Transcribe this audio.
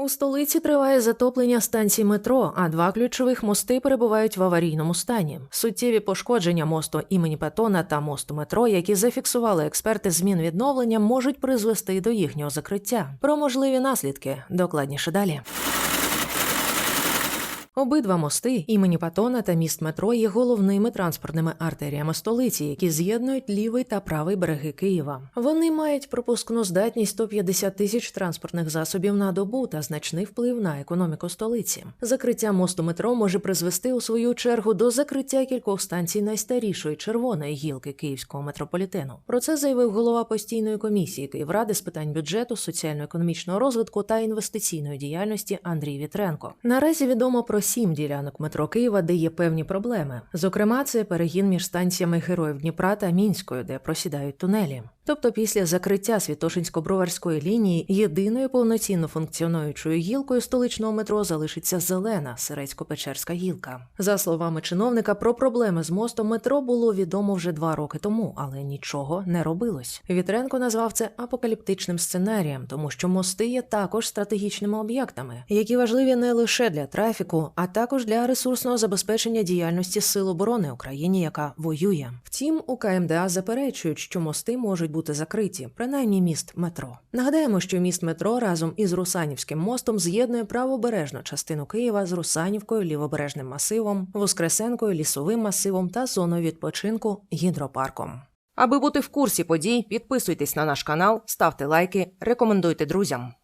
У столиці триває затоплення станцій метро, а два ключових мости перебувають в аварійному стані. Суттєві пошкодження мосту імені Петона та мосту метро, які зафіксували експерти змін відновлення, можуть призвести до їхнього закриття. Про можливі наслідки докладніше далі. Обидва мости імені Патона та міст метро є головними транспортними артеріями столиці, які з'єднують лівий та правий береги Києва. Вони мають пропускну здатність 150 тисяч транспортних засобів на добу та значний вплив на економіку столиці. Закриття мосту метро може призвести у свою чергу до закриття кількох станцій найстарішої червоної гілки київського метрополітену. Про це заявив голова постійної комісії Київради з питань бюджету, соціально-економічного розвитку та інвестиційної діяльності Андрій Вітренко. Наразі відомо про сім ділянок метро Києва, де є певні проблеми. Зокрема, це перегін між станціями Героїв Дніпра та Мінською, де просідають тунелі. Тобто, після закриття Святошинсько-Броварської лінії єдиною повноцінно функціонуючою гілкою столичного метро залишиться зелена Сирецько-Печерська гілка. За словами чиновника, про проблеми з мостом метро було відомо вже два роки тому, але нічого не робилось. Вітренко назвав це апокаліптичним сценарієм, тому що мости є також стратегічними об'єктами, які важливі не лише для трафіку, а також для ресурсного забезпечення діяльності Сил оборони України, яка воює. Втім, у КМДА заперечують, що мости можуть бути закриті, принаймні міст метро. Нагадаємо, що міст метро разом із Русанівським мостом з'єднує правобережну частину Києва з Русанівкою, лівобережним масивом, Воскресенкою, лісовим масивом та зоною відпочинку гідропарком. Аби бути в курсі подій, підписуйтесь на наш канал, ставте лайки, рекомендуйте друзям.